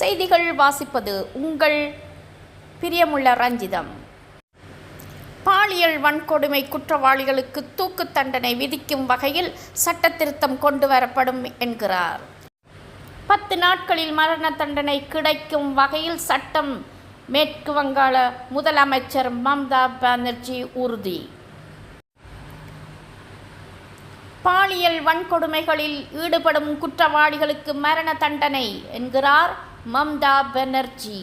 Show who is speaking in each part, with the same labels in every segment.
Speaker 1: செய்திகள் வாசிப்பது உங்கள் பிரியமுள்ள ரஞ்சிதம். பாலியல் வன்கொடுமை குற்றவாளிகளுக்கு தூக்கு தண்டனை விதிக்கும் வகையில் சட்ட திருத்தம் கொண்டு வரப்படும் என்கிறார். பத்து நாட்களில் மரண தண்டனை கிடைக்கும் வகையில் சட்டம் மேற்கு வங்காள முதலமைச்சர் மம்தா பானர்ஜி உறுதி. பாலியல் வன்கொடுமைகளில் ஈடுபடும் குற்றவாளிகளுக்கு மரண தண்டனை என்கிறார் மம்தா பெனர்ஜி.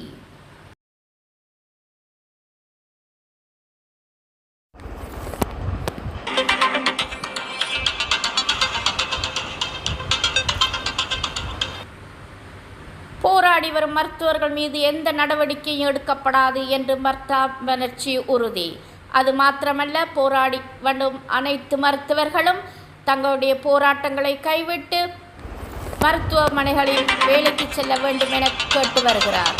Speaker 1: போராடி வரும் மருத்துவர்கள் மீது எந்த நடவடிக்கையும் எடுக்கப்படாது என்று மம்தா பானர்ஜி உறுதி. அது மாத்திரமல்ல போராடி வரும் அனைத்து மருத்துவர்களும் தங்களுடைய போராட்டங்களை கைவிட்டு மருத்துவமனைகளில் வேலைக்கு செல்ல வேண்டும் என கேட்டு வருகிறார்.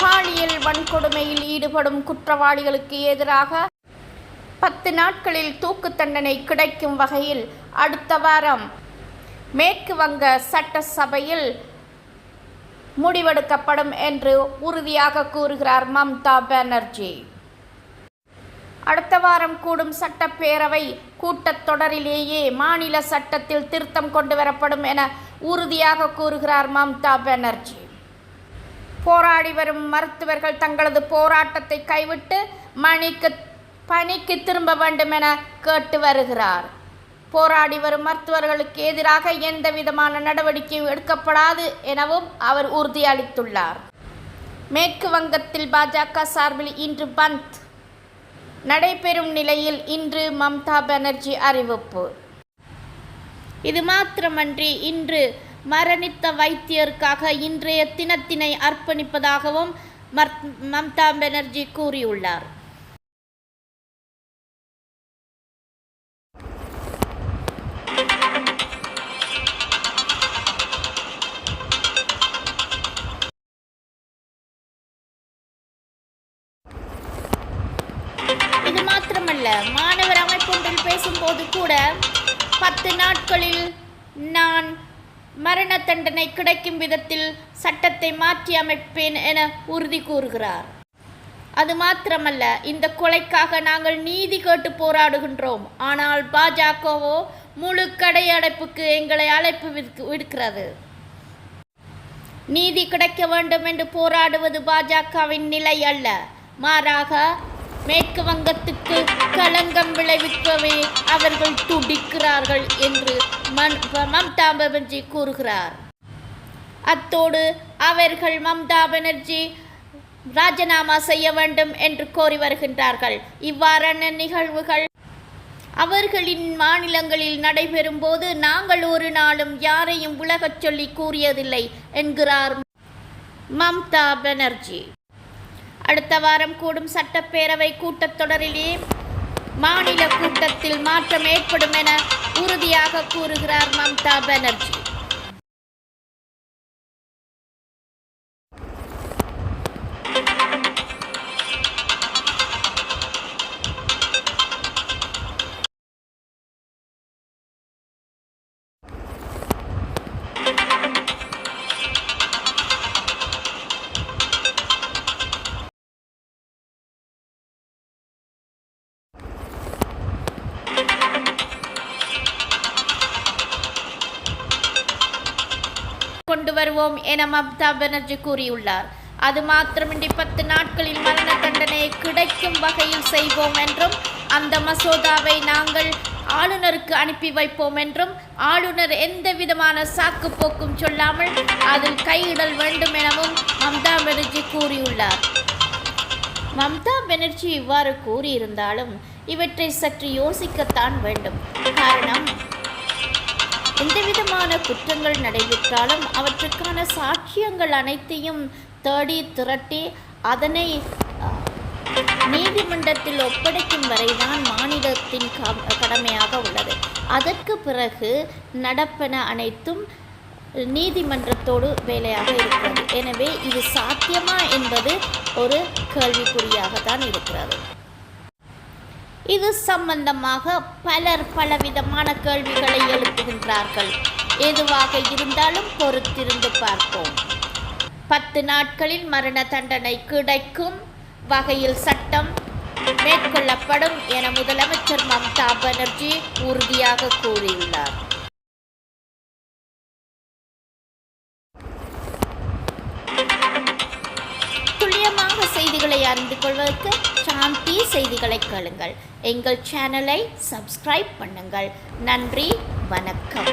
Speaker 1: பாலியல் வன்கொடுமையில் ஈடுபடும் குற்றவாளிகளுக்கு எதிராக பத்து நாட்களில் தூக்கு தண்டனை கிடைக்கும் வகையில் அடுத்த வாரம் மேற்கு வங்க சட்டசபையில் முடிவெடுக்கப்படும் என்று உறுதியாக கூறுகிறார் மம்தா பானர்ஜி. அடுத்த வாரம் கூடும் சட்டப்பேரவை கூட்டத்தொடரிலேயே மாநில சட்டத்தில் திருத்தம் கொண்டு வரப்படும் என உறுதியாக கூறுகிறார் மம்தா பானர்ஜி. போராடி வரும் மருத்துவர்கள் தங்களது போராட்டத்தை கைவிட்டு மணிக்கு பணிக்கு திரும்ப வேண்டும் என கேட்டு வருகிறார். போராடி வரும் மருத்துவர்களுக்கு எதிராக எந்த விதமான நடவடிக்கையும் எடுக்கப்படாது எனவும் அவர் உறுதியளித்துள்ளார். மேற்கு வங்கத்தில் பாஜக சார்பில் இன்று பந்த் நடைபெறும் நிலையில் இன்று மம்தா பானர்ஜி அறிவிப்பு. இது மாத்திரமன்றி இன்று மரணித்த வைத்தியருக்காக இன்றைய தினத்தினை அர்ப்பணிப்பதாகவும் மம்தா பானர்ஜி கூறியுள்ளார். இது மாணவர் அமைப்பொன்றில் பேசும்போது கூட பத்து நாட்களில் நான் மரண தண்டனை கிடைக்கும் விதத்தில் சட்டத்தை மாற்றி அமைப்பேன் என உறுதி கூறுகிறார். அது மாத்திரமல்ல இந்த கொலைக்காக நாங்கள் நீதி கேட்டு போராடுகின்றோம். ஆனால் பாஜகவோ முழு கடையடைப்புக்கு எங்களை அழைப்பு விடுக்கிறது. நீதி கிடைக்க வேண்டும் என்று போராடுவது பாஜகவின் நிலை அல்ல. மாறாக மேற்கு வங்கத்துக்கு களங்கம் விளைவிக்கவே அவர்கள் துடிக்கிறார்கள் என்று மன்- மம்தா பானர்ஜி கூறுகிறார். அத்தோடு அவர்கள் மம்தா பானர்ஜி ராஜினாமா செய்ய வேண்டும் என்று கோரி வருகின்றார்கள். இவ்வாறான நிகழ்வுகள் அவர்களின் மாநிலங்களில் நடைபெறும் போது நாங்கள் ஒரு நாளும் யாரையும் விலகச் சொல்லி கூறியதில்லை என்கிறார் மம்தா பானர்ஜி அடுத்த வாரம் கூடும் சட்டப்பேரவை கூட்டத்தொடரிலே மாநில கூட்டத்தில் மாற்றம் ஏற்படும் என உறுதியாக கூறுகிறார் மம்தா பானர்ஜி. கொண்டு வருவோம் என மம்தா பானர்ஜி கூறியுள்ளார். அது மாத்திரமின்றி பத்து நாட்களில் மரண தண்டனை கிடைக்கும் வகையில் செய்வோம் என்றும் அந்த மசோதாவை நாங்கள் ஆளுநருக்கு அனுப்பி வைப்போம் என்றும் ஆளுநர் எந்த விதமான சாக்கு போக்கும் சொல்லாமல் அதில் கையிடல் வேண்டும் எனவும் மம்தா பானர்ஜி கூறியுள்ளார். மம்தா பானர்ஜி இவ்வாறு கூறியிருந்தாலும் இவற்றை சற்று யோசிக்கத்தான் வேண்டும். காரணம் எந்தவிதமான குற்றங்கள் நடைபெற்றாலும் அவற்றுக்கான சாட்சியங்கள் அனைத்தையும் தேடி திரட்டி அதனை நீதிமன்றத்தில் ஒப்படைக்கும் வரைதான் மாநிலத்தின் க- கடமையாக உள்ளது. அதற்கு பிறகு நடப்பன அனைத்தும் நீதிமன்றத்தோடு வேலையாக இருக்கிறது. எனவே இது சாத்தியமா என்பது ஒரு கேள்விக்குறியாக தான் இருக்கிறது. இது சம்பந்தமாக பலர் பலவிதமான கேள்விகளை எழுப்புகின்றார்கள். எதுவாக இருந்தாலும் பொறுத்திருந்து பார்ப்போம். பத்து நாட்களில் மரண தண்டனை கிடைக்கும் வகையில் சட்டம் மேற்கொள்ளப்படும் என முதலமைச்சர் மம்தா பானர்ஜி உறுதியாக கூறியுள்ளார். செய்திகளை அறிந்து கொள்வதற்கு சாந்தி செய்திகளை கேளுங்கள். எங்கள் சேனலை சப்ஸ்கிரைப் பண்ணுங்கள். நன்றி வணக்கம்.